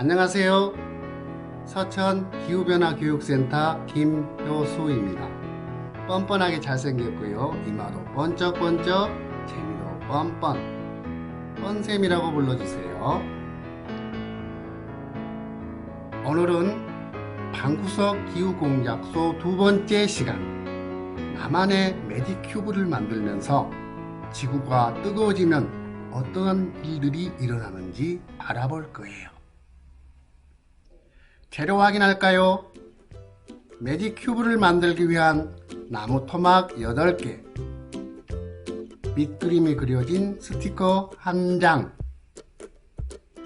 안녕하세요. 서천 기후변화 교육센터 김효수입니다. 뻔뻔하게 잘생겼고요. 이마도 번쩍번쩍, 재미도 뻔뻔. 뻔쌤이라고 불러주세요. 오늘은 방구석 기후공작소 두 번째 시간. 나만의 메디큐브를 만들면서 지구가 뜨거워지면 어떠한 일들이 일어나는지 알아볼 거예요. 재료 확인할까요? 매직 큐브를 만들기 위한 나무 토막 8개, 밑그림이 그려진 스티커 1장,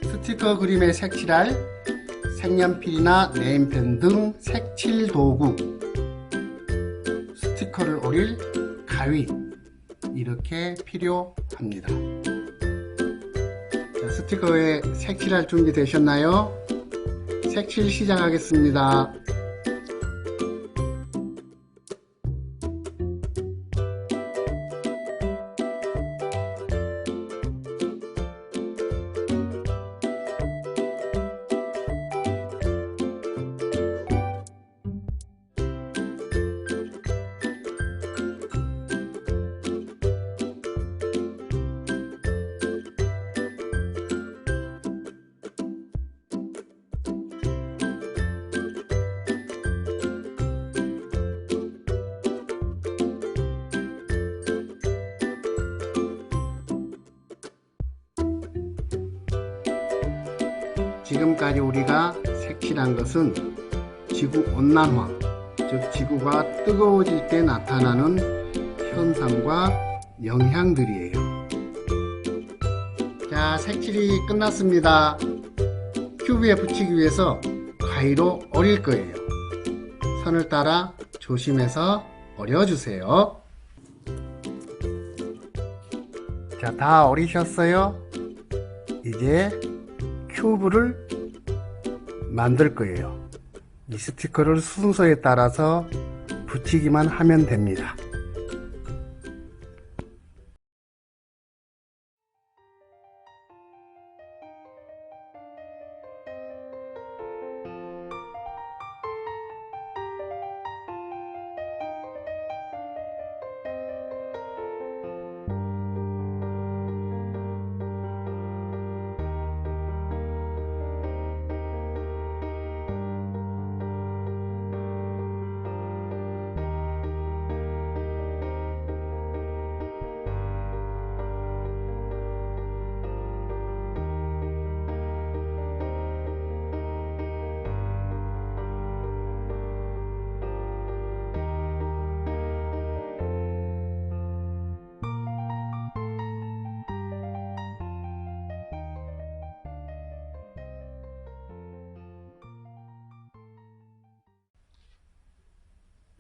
스티커 그림에 색칠할 색연필이나 네임펜 등 색칠 도구, 스티커를 오릴 가위, 이렇게 필요합니다. 자, 스티커에 색칠할 준비 되셨나요? 색칠 시작하겠습니다. 지금까지 우리가 색칠한 것은 지구 온난화, 즉 지구가 뜨거워질 때 나타나는 현상과 영향들이에요. 자, 색칠이 끝났습니다. 큐브에 붙이기 위해서 가위로 어릴 거예요. 선을 따라 조심해서 어려주세요. 자, 다 어리셨어요? 이제 큐브를 만들 거예요. 이 스티커를 순서에 따라서 붙이기만 하면 됩니다.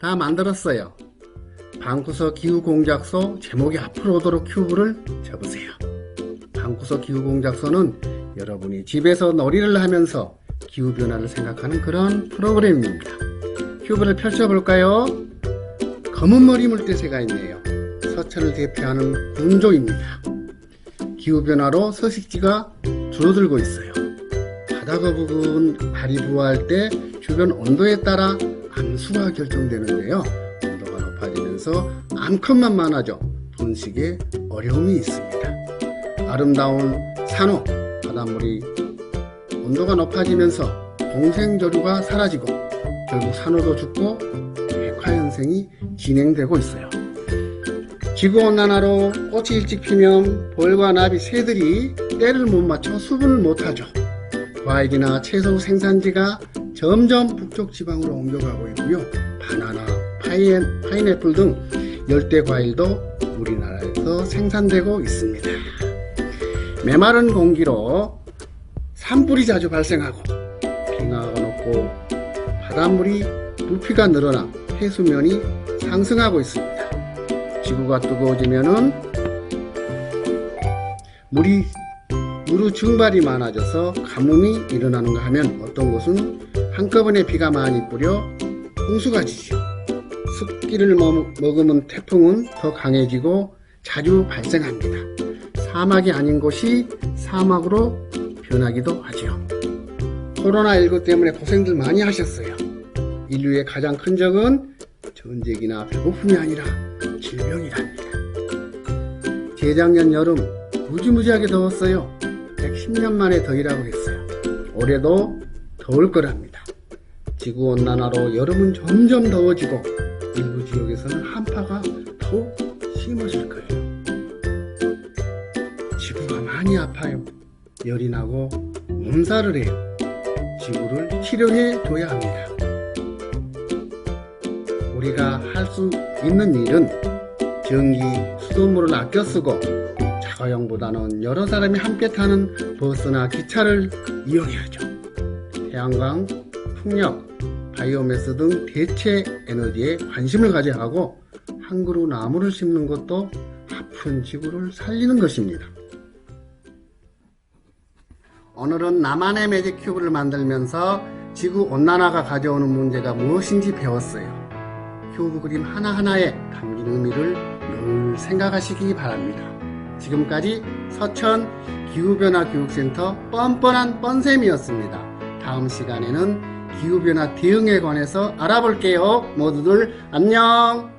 다 만들었어요. 방구석 기후공작소 제목이 앞으로 오도록 큐브를 접으세요. 방구석 기후공작소는 여러분이 집에서 놀이를 하면서 기후변화를 생각하는 그런 프로그램입니다. 큐브를 펼쳐볼까요? 검은 머리 물대새가 있네요. 서천을 대표하는 군조입니다. 기후변화로 서식지가 줄어들고 있어요. 바다 거북은 발이 부화할 때 주변 온도에 따라 암수가 결정되는데요. 온도가 높아지면서 암컷만 많아져 분식에 어려움이 있습니다. 아름다운 산호, 바닷물이 온도가 높아지면서 공생조류가 사라지고 결국 산호도 죽고 백화현생이 진행되고 있어요. 지구온난화로 꽃이 일찍 피면 벌과 나비, 새들이 때를 못 맞춰 수분을 못하죠. 과일이나 채소 생산지가 점점 북쪽 지방으로 옮겨가고 있고요. 바나나, 파인, 파인애플 등 열대 과일도 우리나라에서 생산되고 있습니다. 메마른 공기로 산불이 자주 발생하고 빙하가 녹고 바닷물이 부피가 늘어나 해수면이 상승하고 있습니다. 지구가 뜨거워지면은 물이 무르 증발이 많아져서 가뭄이 일어나는가 하면 어떤 곳은 한꺼번에 비가 많이 뿌려 홍수가 지죠. 습기를 머금은 태풍은 더 강해지고 자주 발생합니다. 사막이 아닌 곳이 사막으로 변하기도 하지요. 코로나19 때문에 고생들 많이 하셨어요. 인류의 가장 큰 적은 전쟁이나 배고픔이 아니라 질병이랍니다. 재작년 여름 무지무지하게 더웠어요. 110년 만에 더위라고 했어요. 올해도 더울 거랍니다. 지구온난화로 여름은 점점 더워지고 일부 지역에서는 한파가 더욱 심해질 거예요. 지구가 많이 아파요. 열이 나고 몸살을 해요. 지구를 치료해 줘야 합니다. 우리가 할 수 있는 일은 전기, 수돗물을 아껴 쓰고 자가용보다는 여러 사람이 함께 타는 버스나 기차를 이용해야죠. 태양광, 풍력, 바이오매스 등 대체 에너지에 관심을 가져야 하고 한 그루 나무를 심는 것도 아픈 지구를 살리는 것입니다. 오늘은 나만의 매직 큐브를 만들면서 지구 온난화가 가져오는 문제가 무엇인지 배웠어요. 큐브 그림 하나하나에 담긴 의미를 늘 생각하시기 바랍니다. 지금까지 서천 기후변화 교육센터 뻔뻔한 뻔쌤이었습니다. 다음 시간에는 기후변화 대응에 관해서 알아볼게요. 모두들 안녕!